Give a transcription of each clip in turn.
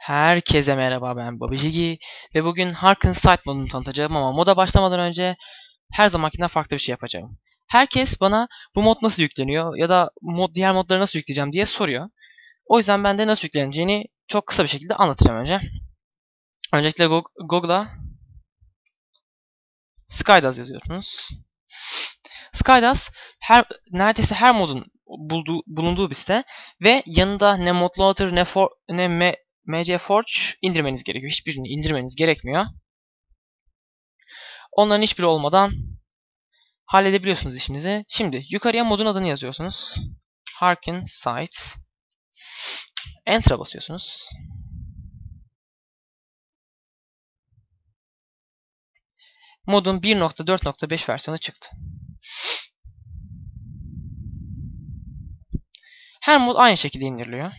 Herkese merhaba ben Babajigi ve bugün Harken Sight modunu tanıtacağım ama moda başlamadan önce her zamankinden farklı bir şey yapacağım. Herkes bana bu mod nasıl yükleniyor ya da mod diğer modları nasıl yükleyeceğim diye soruyor. O yüzden ben de nasıl yükleneceğini çok kısa bir şekilde anlatacağım önce. Öncelikle Google'a Skydas yazıyorsunuz. Skydas her neredeyse her modun bulduğu, bulunduğu bir site ve yanında ne modloader ne for, ne me, MC Forge indirmeniz gerekiyor. Hiçbirini indirmeniz gerekmiyor. Onların hiçbiri olmadan halledebiliyorsunuz işinizi. Şimdi yukarıya modun adını yazıyorsunuz. Harken Site. Enter'a basıyorsunuz. Modun 1.4.5 versiyonu çıktı. Her mod aynı şekilde indiriliyor.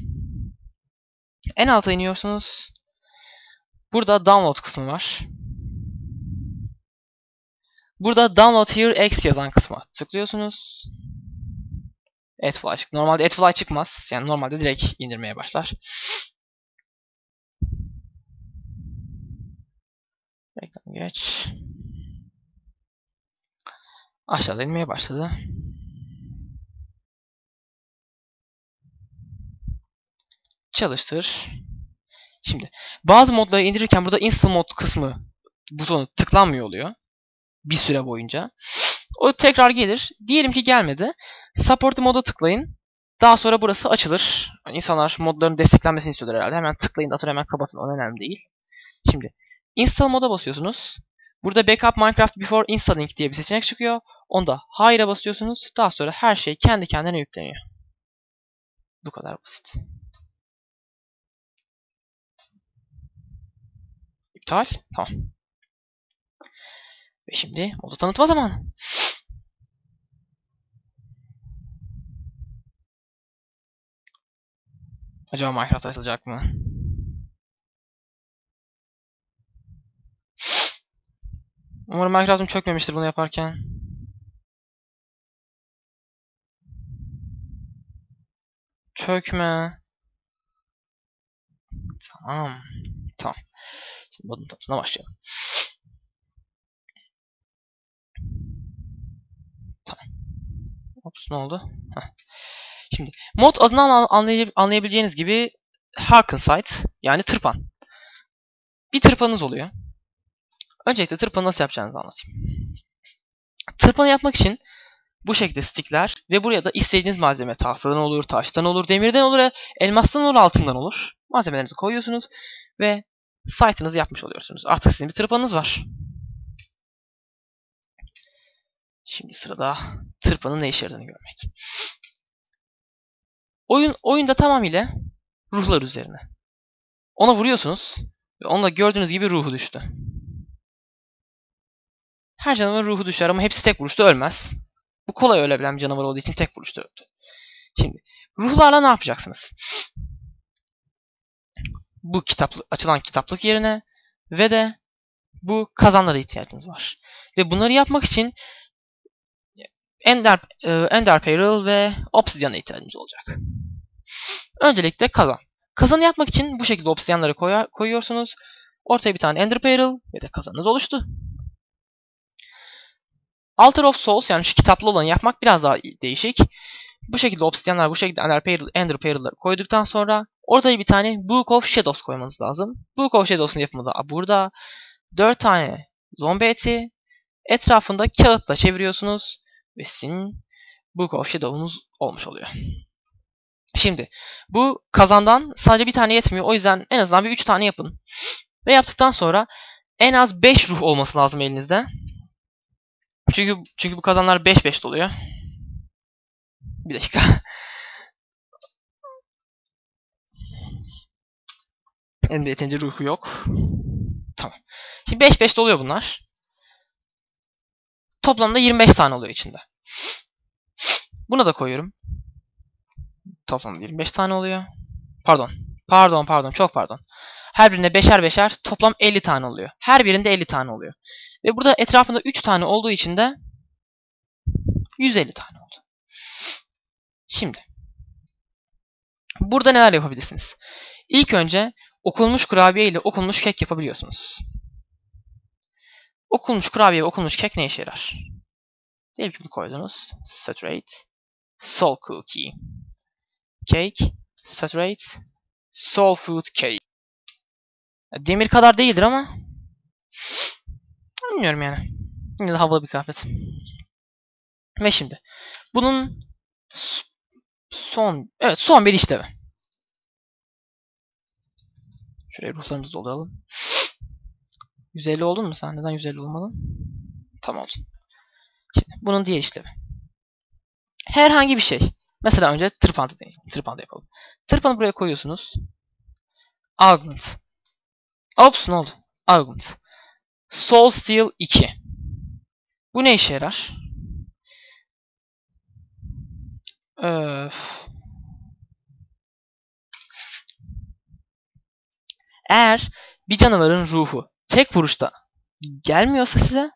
En alta iniyorsunuz. Burada download kısmı var. Burada download here X yazan kısma tıklıyorsunuz. AdFly çıktı. Normalde AdFly çıkmaz. Yani normalde direkt indirmeye başlar. Reklam geç. Aşağıda inmeye başladı. Çalıştır. Şimdi bazı modları indirirken burada install mod kısmı butonu tıklanmıyor oluyor. Bir süre boyunca. O tekrar gelir. Diyelim ki gelmedi. Support moda tıklayın. Daha sonra burası açılır. İnsanlar modların desteklenmesini istiyorlar herhalde. Hemen tıklayın. Daha sonra hemen kapatın. O önemli değil. Şimdi install moda basıyorsunuz. Burada backup Minecraft before installing diye bir seçenek çıkıyor. Onda hayır'a basıyorsunuz. Daha sonra her şey kendi kendine yükleniyor. Bu kadar basit. İptal. Tamam. Ve şimdi modu tanıtma zamanı. Acaba Minecraft açılacak mı? Umarım Minecraft'ım çökmemiştir bunu yaparken. Çökme. Tamam. Tamam. Modun tanıtımına başlayalım. Tamam. Ops ne oldu? Heh. Şimdi mod adından anlayabileceğiniz gibi Harken Site yani tırpan. Bir tırpanız oluyor. Öncelikle tırpanı nasıl yapacağınızı anlatayım. Tırpanı yapmak için bu şekilde stickler ve buraya da istediğiniz malzeme tahtadan olur, taştan olur, demirden olur, elmastan olur, altından olur. Malzemelerinizi koyuyorsunuz ve site'ınızı yapmış oluyorsunuz. Artık sizin bir tırpanınız var. Şimdi sırada tırpanın ne işe yaradığını görmek. Oyun oyunda tamamıyla ruhlar üzerine. Ona vuruyorsunuz ve onda gördüğünüz gibi ruhu düştü. Her canavarın ruhu düşer ama hepsi tek vuruşta ölmez. Bu kolay ölebilen bir canavar olduğu için tek vuruşta öldü. Şimdi ruhlarla ne yapacaksınız? Bu kitaplı, açılan kitaplık yerine ve de bu kazanlara ihtiyacınız var. Ve bunları yapmak için Ender, e, Ender Peril ve Obsidian'a ihtiyacınız olacak. Öncelikle kazan. Kazanı yapmak için bu şekilde obsidyanları koyar, koyuyorsunuz. Ortaya bir tane Ender Peril ve de kazanınız oluştu. Altar of Souls yani şu kitaplı olanı yapmak biraz daha değişik. Bu şekilde obsidyanlar, bu şekilde Ender, Peril'ları koyduktan sonra ortaya bir tane Book of Shadows koymanız lazım. Book of Shadows'un yapımı da burada. 4 tane zombi eti etrafında kağıtla çeviriyorsunuz ve sizin Book of Shadows'unuz olmuş oluyor. Şimdi bu kazandan sadece bir tane yetmiyor. O yüzden en azından bir 3 tane yapın. Ve yaptıktan sonra en az 5 ruh olması lazım elinizde. Çünkü çünkü bu kazanlar 5-5 doluyor. Bir dakika. Elimde yeterince ruhu yok. Tamam. Şimdi 5-5 doluyor bunlar. Toplamda 25 tane oluyor içinde. Buna da koyuyorum. Toplamda 25 tane oluyor. Pardon. Pardon pardon çok pardon. Her birine beşer beşer toplam 50 tane oluyor. Her birinde 50 tane oluyor. Ve burada etrafında 3 tane olduğu için de 150 tane oldu. Şimdi burada neler yapabilirsiniz? İlk önce okunmuş kurabiye ile okunmuş kek yapabiliyorsunuz. Okunmuş kurabiye ve okunmuş kek ne işe yarar? Diyelim ki koydunuz. Saturate. Soul cookie. Cake. Saturate. Soul food cake. Demir kadar değildir ama bilmiyorum yani. Yine de havalı bir kıyafet. Ve şimdi bunun son evet son bir işlevi. Şuraya ruhlarımızı dolduralım. 150 oldun mu sen? Neden 150 olmadın? Tamam olsun. Şimdi bunun diğer işlevi. Herhangi bir şey. Mesela önce tırpantı deneyelim. Tırpantı yapalım. Tırpanı buraya koyuyorsunuz. Augment. Ops ne oldu? Augment. Soul Steel 2. Bu ne işe yarar? Öf. Eğer bir canavarın ruhu tek vuruşta gelmiyorsa size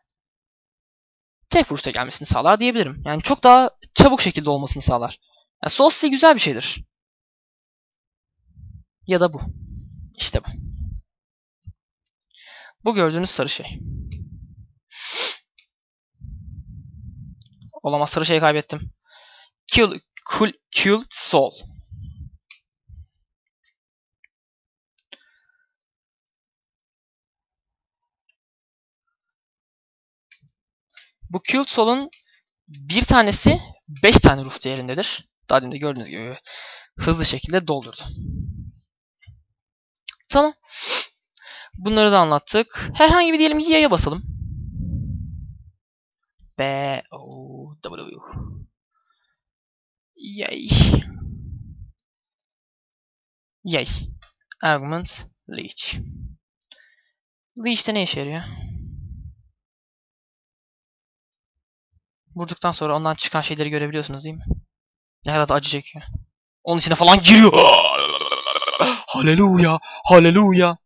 tek vuruşta gelmesini sağlar diyebilirim. Yani çok daha çabuk şekilde olmasını sağlar. Yani Soul Steel güzel bir şeydir. Ya da bu. İşte bu. Bu gördüğünüz sarı şey. Olamaz sarı şeyi kaybettim. Kill, Killed Soul. Bu Killed Soul'un bir tanesi 5 tane ruh değerindedir. Daha demin de gördüğünüz gibi hızlı şekilde doldurdu. Tamam. Bunları da anlattık. Herhangi bir diyelim Y'ye basalım. B O W Yay. Yay. Argument Leech. Leech de ne işe yarıyor? Vurduktan sonra ondan çıkan şeyleri görebiliyorsunuz değil mi? Ne kadar da acı çekiyor. Onun içine falan giriyor. Haleluya. Haleluya.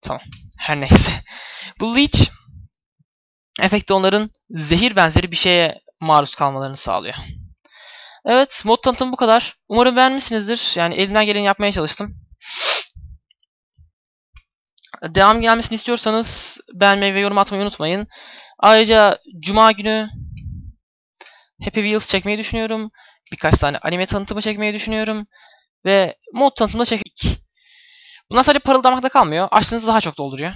Tamam. Her neyse. Bu leech efekti onların zehir benzeri bir şeye maruz kalmalarını sağlıyor. Evet, mod tanıtım bu kadar. Umarım beğenmişsinizdir. Yani elimden geleni yapmaya çalıştım. Devam gelmesini istiyorsanız beğenmeyi ve yorum atmayı unutmayın. Ayrıca Cuma günü Happy Wheels çekmeyi düşünüyorum. Birkaç tane anime tanıtımı çekmeyi düşünüyorum. Ve mod tanıtımı da çekik. Bunlar sadece parıldamakta kalmıyor. Açtığınızda daha çok dolduruyor.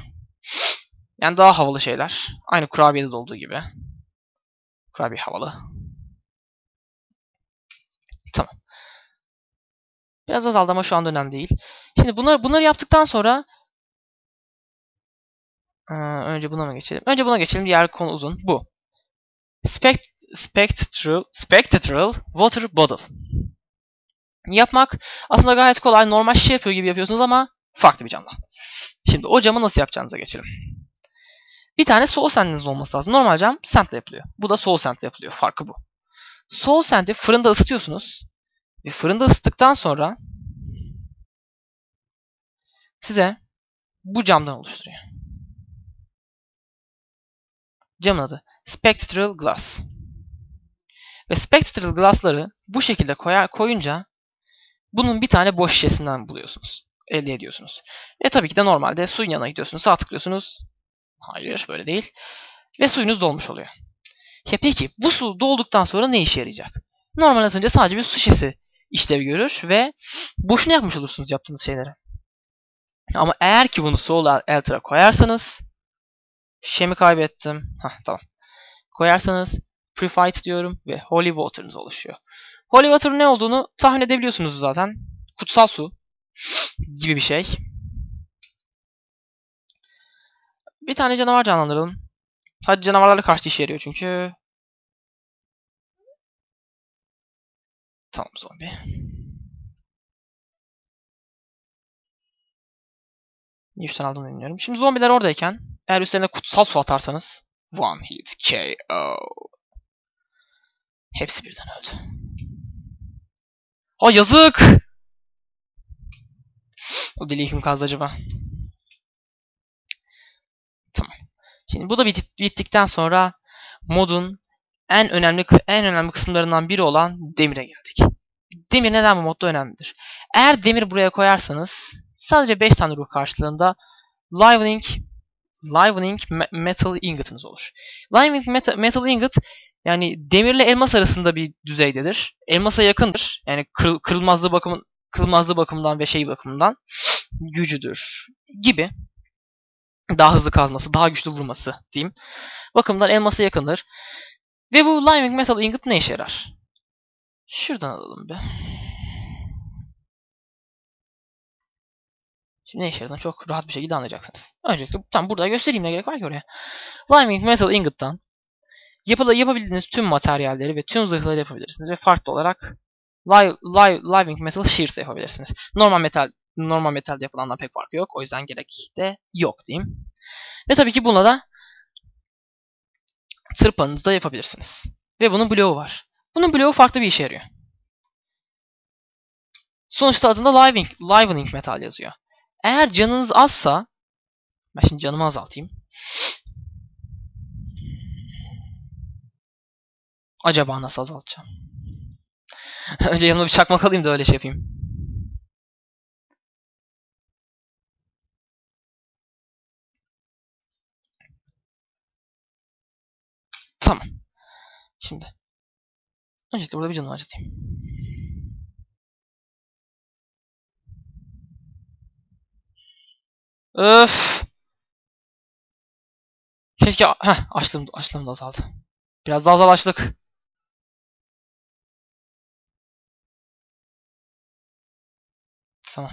Yani daha havalı şeyler. Aynı kurabiyede olduğu gibi. Kurabiye havalı. Tamam. Biraz azaldı ama şu anda önemli değil. Şimdi bunları, bunları yaptıktan sonra ee, önce buna mı geçelim? Önce buna geçelim. Diğer konu uzun. Bu. Spect spectral, spectral water bottle. Yapmak aslında gayet kolay. Normal şişe yapıyor gibi yapıyorsunuz ama farklı bir camla. Şimdi o camı nasıl yapacağınıza geçelim. Bir tane soul sandiniz olması lazım. Normal cam sandle yapılıyor. Bu da soul sandle yapılıyor. Farkı bu. Soul sand'i fırında ısıtıyorsunuz. Ve fırında ısıttıktan sonra size bu camdan oluşturuyor. Camın adı Spectral Glass. Ve Spectral Glass'ları bu şekilde koyar, koyunca bunun bir tane boş şişesinden buluyorsunuz. Elde ediyorsunuz. Ve tabii ki de normalde suyun yanına gidiyorsunuz. Sağ tıklıyorsunuz. Hayır böyle değil. Ve suyunuz dolmuş oluyor. Ya peki bu su dolduktan sonra ne işe yarayacak? Normal atınca sadece bir su şişesi işlevi görür ve boşuna yapmış olursunuz yaptığınız şeyleri. Ama eğer ki bunu Soul Eltra koyarsanız şemi kaybettim. Hah tamam. Koyarsanız Prefight diyorum ve Holy Water'ınız oluşuyor. Holy Water ne olduğunu tahmin edebiliyorsunuz zaten. Kutsal su gibi bir şey. Bir tane canavar canlandıralım. Sadece canavarlarla karşı işe yarıyor çünkü. Tamam zombi. Niye üstten aldım bilmiyorum. Şimdi zombiler oradayken eğer üstlerine kutsal su atarsanız One hit KO. Hepsi birden öldü. Ha yazık! O deliği kim kazdı acaba? Tamam. Şimdi bu da bit bittikten sonra modun en önemli en önemli kısımlarından biri olan demire geldik. demir neden bu modda önemlidir? Eğer demir buraya koyarsanız sadece 5 tane ruh karşılığında livening livening metal ingot'ınız olur. Livening metal, metal ingot yani demirle elmas arasında bir düzeydedir. Elmasa yakındır. Yani kırıl, kırılmazlığı bakımın kırılmazlığı bakımından ve şey bakımından gücüdür gibi. Daha hızlı kazması, daha güçlü vurması diyeyim. Bakımdan elmasa yakındır. Ve bu Liming Metal Ingot ne işe yarar? Şuradan alalım bir. Şimdi ne işe yaradığını çok rahat bir şekilde anlayacaksınız. Öncelikle tam burada göstereyim ne gerek var ki oraya. Liming Metal Ingot'tan yapıda yapabildiğiniz tüm materyalleri ve tüm zırhları yapabilirsiniz. Ve farklı olarak Living Metal Shears yapabilirsiniz. Normal metal normal metalde yapılandan pek farkı yok. O yüzden gerek de yok diyeyim. Ve tabii ki bununla da tırpanınızı da yapabilirsiniz. Ve bunun bloğu var. Bunun bloğu farklı bir işe yarıyor. Sonuçta adında Living, Livening Metal yazıyor. Eğer canınız azsa ben şimdi canımı azaltayım. Acaba nasıl azaltacağım? Önce yanıma bir çakmak alayım da öyle şey yapayım. Tamam. Şimdi. Öncelikle burada bir canımı acıtayım. Öf. Keşke heh, açlığım, açlığım da azaldı. Biraz daha azalıştık. Tamam.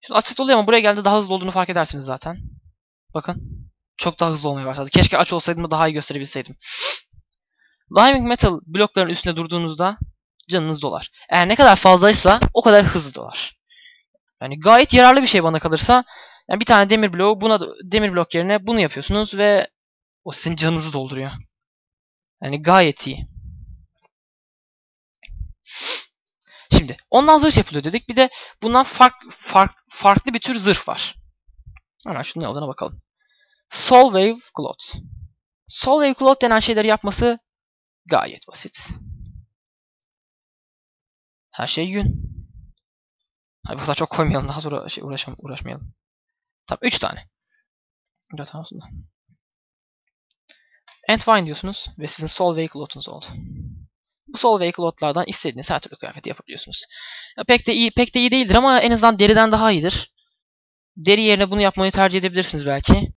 Şimdi açık oluyor ama buraya geldi daha hızlı olduğunu fark edersiniz zaten. Bakın. Çok daha hızlı olmaya başladı. Keşke aç olsaydım da daha iyi gösterebilseydim. Living Metal blokların üstünde durduğunuzda canınız dolar. Eğer ne kadar fazlaysa o kadar hızlı dolar. Yani gayet yararlı bir şey bana kalırsa. Yani bir tane demir bloğu buna demir blok yerine bunu yapıyorsunuz ve o sizin canınızı dolduruyor. Yani gayet iyi. Şimdi ondan zırh yapılıyor dedik. Bir de bundan fark, fark, farklı bir tür zırh var. Hemen şunun ne olduğuna bakalım. Solwave Cloth. Solwave Cloth denen şeyleri yapması gayet basit. Her şey yün. Hayır, bu kadar çok koymayalım. Daha sonra şey, uğraşam, uğraşmayalım. Tamam 3 tane. 4 tane aslında. Entwine diyorsunuz ve sizin Solwave Cloth'unuz oldu. Bu Solway Cloth'lardan istediğiniz her türlü kıyafeti yapabiliyorsunuz. Ya pek de iyi pek de iyi değildir ama en azından deriden daha iyidir. Deri yerine bunu yapmayı tercih edebilirsiniz belki.